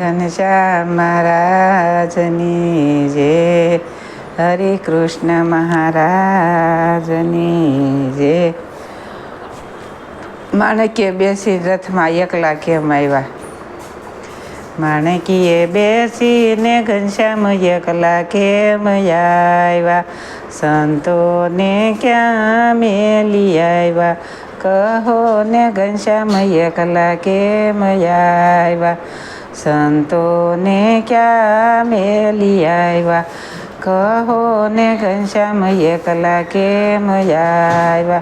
ઘનશ્યામ મહારાજની જે, હરે કૃષ્ણ મહારાજની જે. માણકીએ બેસી રથમાં એકલા કેમ આવ્યા માણકીએ બેસીને ઘનશ્યામ એકલા કેમ આવ્યા સંતોને ક્યાં મેલી આવ્યા કહો ને ઘનશ્યામ એકલા કેમ આવ્યા संतो ने क्या मेल आयवा कहो ने घनश्याम ये कला के मयावा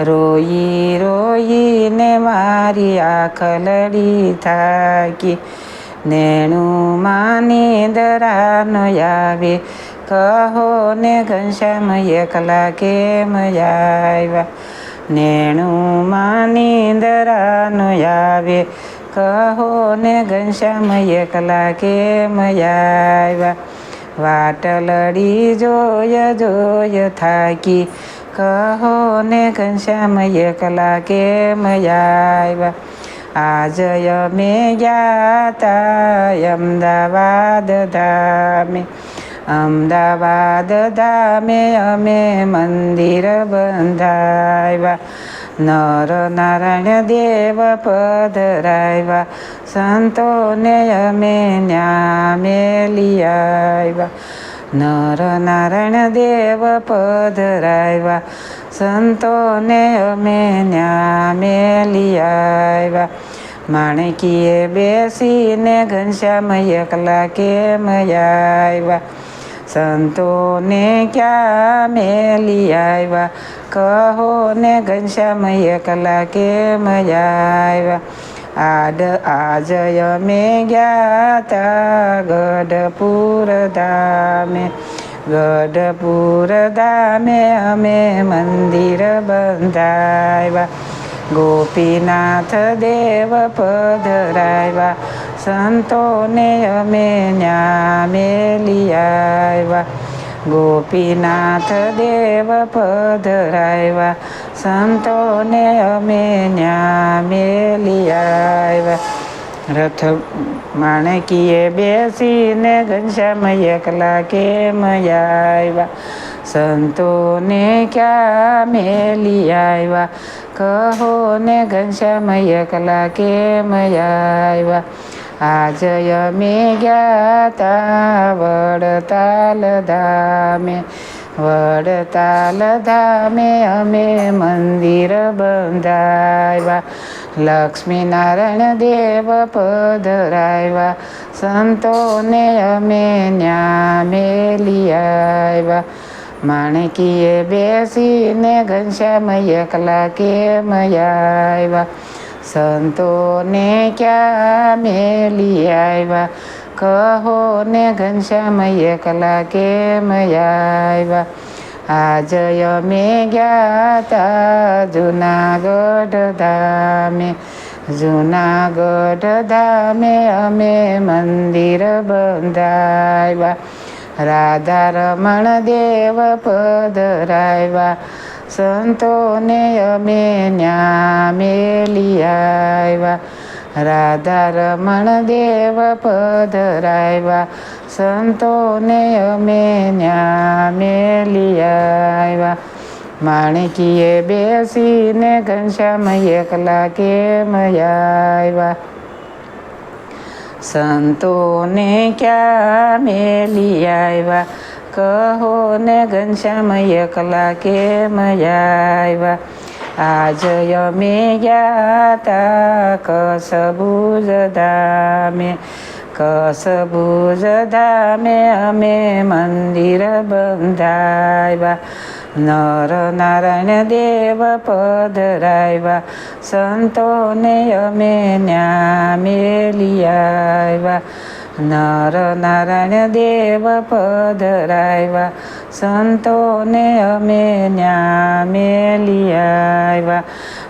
रोई रोई ने मारी आख लड़ी था कि नेणु मानी दरानो कहो ने घनश्याम ये कला के मयावा नेणु मानी दरानो કહો ને ઘનશ્યામ એકલા કેમ આવ્યા વાટલડી જોય જોય થાકી કહો ને ઘનશ્યામ એકલા કેમ આવ્યા આજ અમે ગયા તા અમદાવાદ ધામે અમદાવાદ ધામે અમે મંદિર બંધાવ્યા નર નારાયણ દેવ પધરાવ્યા સંતોને અમે ન્યા મેલી આવ્યા નર નારાયણ દેવ પધરાવ્યા સંતોને અમે ન્યા મેલી આવ્યા માણકીએ બેસીને ઘનશ્યામ એકલા કેમ આવ્યા संतो ने क्या मेली आयवा कहो ने घनश्याम कला के मज़ा आद आज आजय में ज्ञाता गढ़पुर धामे गढ़पुर दामे हमें मंदिर बंधायवा गोपीनाथ देव पधरायवा સંતોને અમે ન્યા મેલી આવ્યા ગોપીનાથ દેવ પધરાવ્યા સંતોને અમે ન્યા મેલી આવ્યા રથ માણકીએ બેસીને ઘનશ્યામ એકલા કેમ આવ્યા સંતોને ક્યાં મેલી આવ્યા કહો ને ઘનશ્યામ એકલા કેમ આવ્યા આજ અમે ગયા વડતાલ ધામે વડતાલ ધામે અમે મંદિર બંધાવ્યા લક્ષ્મીનારાયણ દેવ પધરાવ્યા સંતોને અમે ન્યા મેલી આવ્યા માણકીએ બેસીને ઘનશ્યામ એકલા કેમ આવ્યા સંતોને ક્યાં મેલી આવ્યા? કહો ને ઘનશ્યામ એકલા કેમ આવ્યા? આજ અમે ગયા તા જુનાગઢ ધામે. જુનાગઢ ધામે અમે મંદિર બંધાવ્યા. રાધા રમણ દેવ પધરાવ્યા. સંતોને અમે ન્યા મેલી આવ્યા રાધા રમણ દેવ પધરાવ્યા સંતોને અમે ન્યા મેલી આવ્યા માણકીએ બેસીને ઘનશ્યામ એકલા કેમ આવ્યા સંતોને ક્યાં મેલી આવ્યા કહો ને ઘનશ્યામ એકલા કેમ આવ્યા આજ અમે ગયા તા કસબુજ ધામે કસબુજ ધામે અમે મંદિર બંધાવ્યા નર નારાયણ દેવ પધરાવ્યા સંતોને અમે ન્યા મેલી આવ્યા નર નારાયણ દેવ પધરાવ્યા સંતોને અમે ન્યા મેલી આવ્યા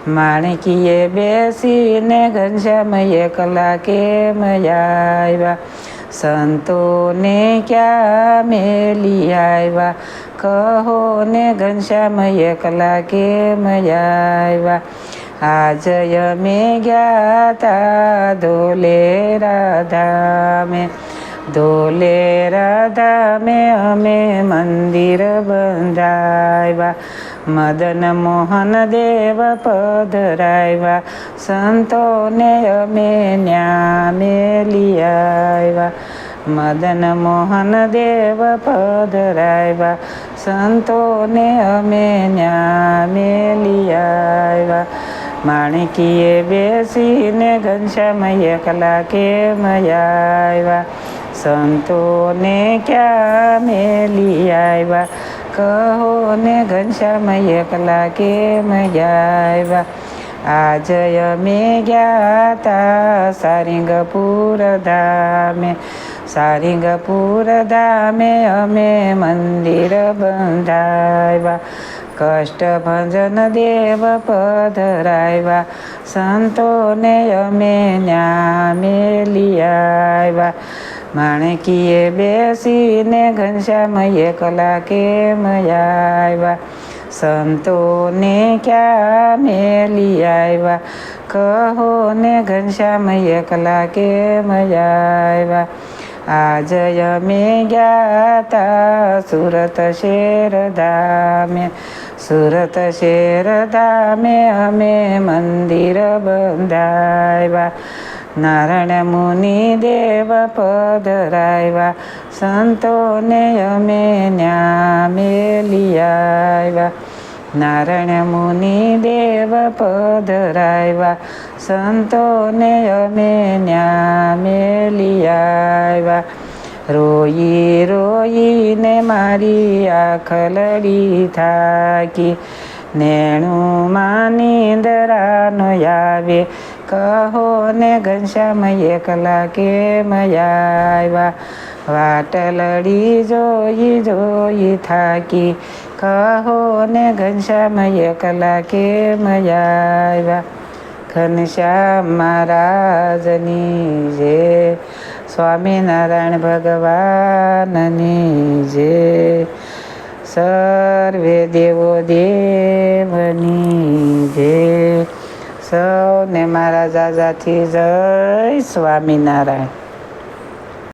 માણકીએ બેસીને ઘનશ્યામ એકલા કેમ આવ્યા સંતોને ક્યાં મેલી આવ્યા કહો ને ઘનશ્યામ એકલા કેમ આવ્યા આજ અમે ગયા તા ધોલેરા ધામે રાધા ધામે અમે મંદિર બંધાવ્યા મદન મોહન દેવ પધરાવ્યા સંતોને અમે ન્યા મેલી આવ્યા મદન મોહન દેવ પધરાવ્યા સંતોને અમે ન્યા મેલી આવ્યા માણકીએ બેસીને ઘનશ્યામ એકલા કેમ આવ્યા સંતોને ક્યાં મેલી આવ્યા કહો ને ઘનશ્યામ એકલા કેમ આવ્યા આજ અમે ગયા તા સારિંગપુર ધામે સારિંગપુર ધામે અમે મંદિર બંધાવ્યા કષ્ટભંજન દેવ પધરાવ્યા સંતોને અમે ન્યા મેલી આવ્યા માણકીએ બેસીને ઘનશ્યામ એકલા કેમ આવ્યા સંતોને ક્યાં મેલી આવ્યા કહો ને ઘનશ્યામ એકલા કેમ આવ્યા આજ અમે ગયા તા સુરત શેર ધામે સુરત શેર ધામે અમે મંદિર બંધાવ્યા નારાયણ મુનિ દેવ પધરાવ્યા સંતોને અમે ન્યા મેલી આવ્યા નારાયણ મુનિ દેવ પધરાવ્યા સંતોને અમે ન્યા મેલી આવ્યા રોઈ રોઈને મારી આખલડી થાકી. નેણું માનીંદરાનો આવે. કહો ને ઘનશ્યામ એકલા કેમ આવ્યા? વાટલડી જોઈ જોઈ થાકી. કહો ને ઘનશ્યામ એકલા કેમ આવ્યા? ઘનશ્યામ મહારાજની જે સ્વામિનારાયણ ભગવાનની જે સર્વે દેવો દેવની જે સૌને મારા જાજાથી જય સ્વામિનારાયણ